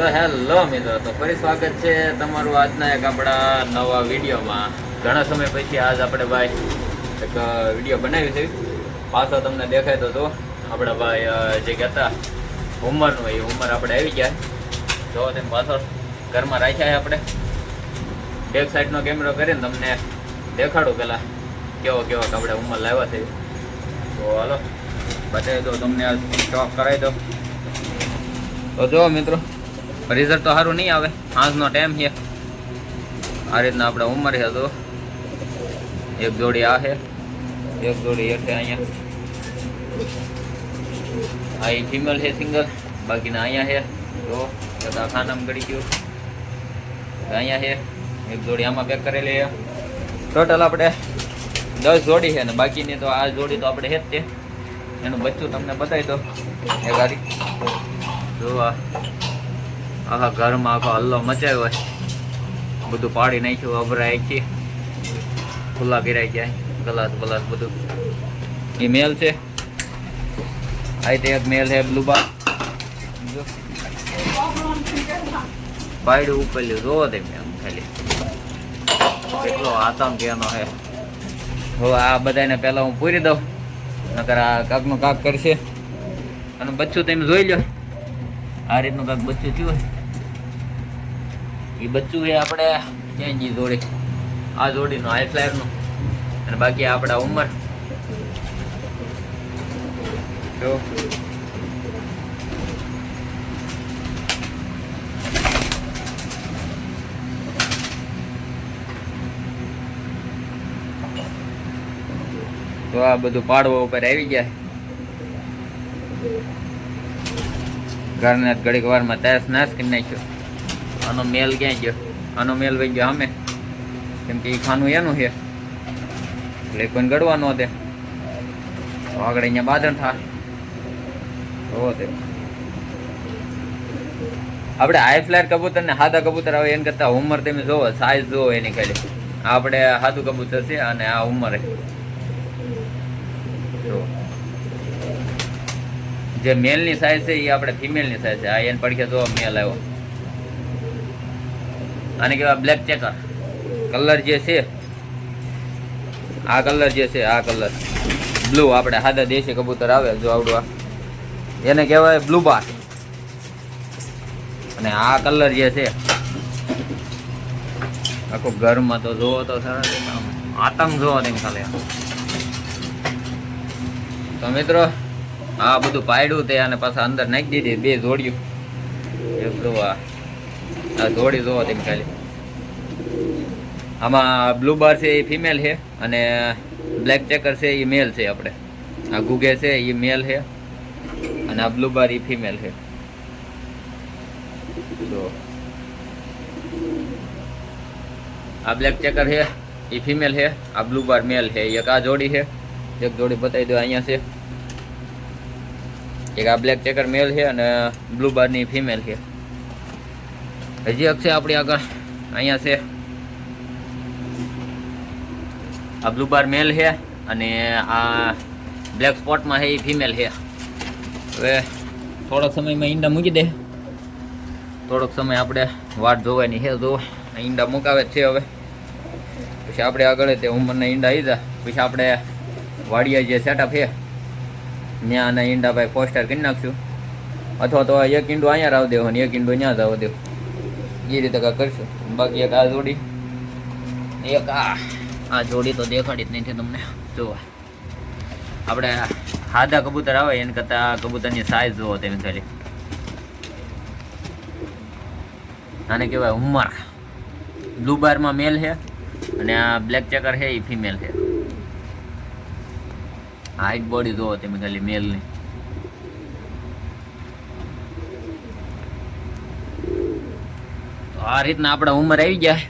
તો હેલો મિત્રો, તો ફરી સ્વાગત છે તમારું આજના એક આપણા નવા વિડીયોમાં. ઘણા સમય પછી આજ આપણે ભાઈ એક વીડિયો બનાવી છે. પાછો તમને દેખાય તો તો આપણા ભાઈ જે કહેતા ઉંમરનું એ ઉંમર આપણે આવી ગયા. જો તેમ પાછળ ઘરમાં રાખ્યા આપણે. બેક સાઈડનો કેમેરો કરીને તમને દેખાડું પેલા કેવો કેવો આપણે ઉંમર લાવ્યા છે. તો હાલો, બતાવી દો તમને સ્ટોક કરાવી દો તો જો મિત્રો રિઝલ્ટ તો સારું નહીં આવે. આજનો ટાઈમ છે. આ રીતના આપણે ઉંમર છે તો એક જોડી આ છે, એક જોડી એ છે અહીંયા. આ ફિમેલ છે સિંગલ બાકીના અહીંયા છે. જો, બધા ખાનામાં ગળી ગયું. અહીંયા છે. એક જોડી આમાં પેક કરેલી છે. ટોટલ આપણે દસ જોડી છે ને બાકીની તો આ જોડી તો આપણે છે. જ તે એનું બચ્ચું તમને બતાવી દો એ ગાડી જો આ. આખા ઘરમાં આખો હલ્લો મચાવ્યો છે. બધું પાડી નાખ્યું અભરાય છે. ખુલ્લા ગીરાઈ જાય ગલાસ બલાસ બધું. એ મેલ છે. આ તે એક મેલ છે બ્લુબા પાડ્યું ઉપરલ્યું જોવો તેમ એમ ખાલી. કેટલો આતંક એનો છે. હવે આ બધાને પહેલાં હું પૂરી દઉં, નકર આ કાકનું કાક કરશે. અને બચ્ચું તમે જોઈ લો આ રીતનું કાંક બચ્ચું થયું હોય. એ બચ્ચું એ આપણે ક્યાંય જી જોડી. આ જોડીનો હાઈ ફ્લાયરનું અને બાકી આપણા ઉંમર. જો. તો આ બધું પાડવા ઉપર આવી ગયા. ઘરને ઘડીક વારમાં તાસ નાશ કરી નાખ્યો. આનો મેલ ક્યાંય ગયો? આનો મેલ વહી ગયો અમે કેમ કે એ ખાનું એનું છે. એટલે કોઈને ગળવા ન દે. તો આગળ અહીંયા બાદણ થાય જોવો તે. આપણે હાઈ ફ્લાયર કબૂતર ને સાદા કબૂતર આવે એને કરતા ઉંમર તમે જોવો સાઈઝ જોવો એની ખાલી. આપણે સાદું કબૂતર છે અને આ ઉંમર. જો. જે મેલની સાઈઝ છે એ આપણે ફિમેલની સાઈઝ છે. આ એને પડખે જો મેલ આવ્યો. આને કહેવાય બ્લેક ચેકર કલર જે છે, આ કલર જે છે, આ કલર બ્લુ આપણે સાદા દેશી કબૂતર આવે જો આવડવા. એને કહેવાય બ્લુ બાર અને આ કલર જે છે, આખું ઘરમાં તો જોવો તો સરસ આતંક જોવો તેમ ખાલી તો મિત્રો, આ બધું પાડ્યું તે અને પાછા અંદર નાખી દીધી, બે જોડ્યું. એ આ આ જોડી જોવો તેમ ખાલી. આમાં બ્લુ બાર છે એ ફિમેલ છે અને બ્લેક ચેકર છે એ મેલ છે આપણે. આ ગુગે છે એ મેલ છે અને આ બ્લુ બાર એ ફિમેલ છે. આ બ્લેક ચેકર છે એ ફિમેલ છે, આ બ્લુ બાર મેલ છે, એક આ જોડી છે, એક જોડી બતાવી દો અહીંયા છે. એક આ બ્લેક ચેકર મેલ છે અને બ્લુ બારની ફિમેલ છે. હજી છે આપણી આગળ. અહીંયા છે. આ બ્લુ બાર મેલ છે અને આ બ્લેક સ્પોટમાં છે એ ફિમેલ છે. હવે થોડાક સમયમાં ઈંડા મૂકી દે. થોડોક સમય આપણે વાટ જોવાની છે. જો ઈંડા મુકાવે જ છે હવે. પછી આપણે આગળ તે ઉંમરના ઈંડા આવી જાય પછી આપણે વાડિયા જે સેટઅપ છે ત્યાં આના ઈંડા ભાઈ પોસ્ટર કરી નાખશું. અથવા તો એક ઈંડું અહીંયા રાવ દેવો અને એક ઈંડું ત્યાં જવા દેવું એ ટકા કરશું. બાકી એક આ જોડી. એક આ. આ જોડી તો દેખાડી જ નથી તમને. જોવા. આપણે સાદા કબૂતર આવે એને કરતાં કબૂતરની સાઈઝ જોવો તેમ ખાલી આને કહેવાય ઉમર. બ્લુ બારમાં મેલ છે અને આ બ્લેક ચેકર છે એ ફિમેલ છે. હાઈટ બોડી જોવો તમે ખાલી મેલની આ રીતના આપણા ઉંમર આવી જાય.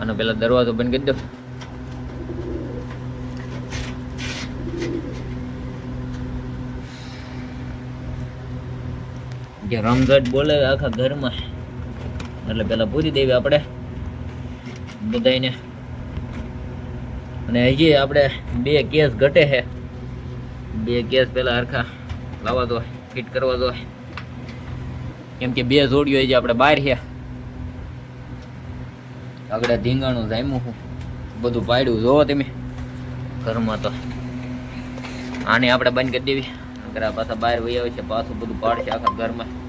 અને પેલા દરવાજો બંધ કરી દો. જે રમઝટ બોલે આખા ઘરમાં. એટલે પેલા પૂરી દેવી આપણે. બધાને અને હજી આપણે બે કેસ ઘટે છે. બે કેસ પેલા હરખા લાવવા દો, ફિટ કરવા દો. કેમ કે બે જોડીઓ જે આપણે બહાર છે. આગળ ધીંગાણું જામ્યું હું. બધું પાડ્યું. જોવો તમે. ઘરમાં તો આને આપણે બંધ કરી દેવી. નકર આ પાછા બહાર વહી છે. પાછું બધું પાડશે આખા ઘરમાં.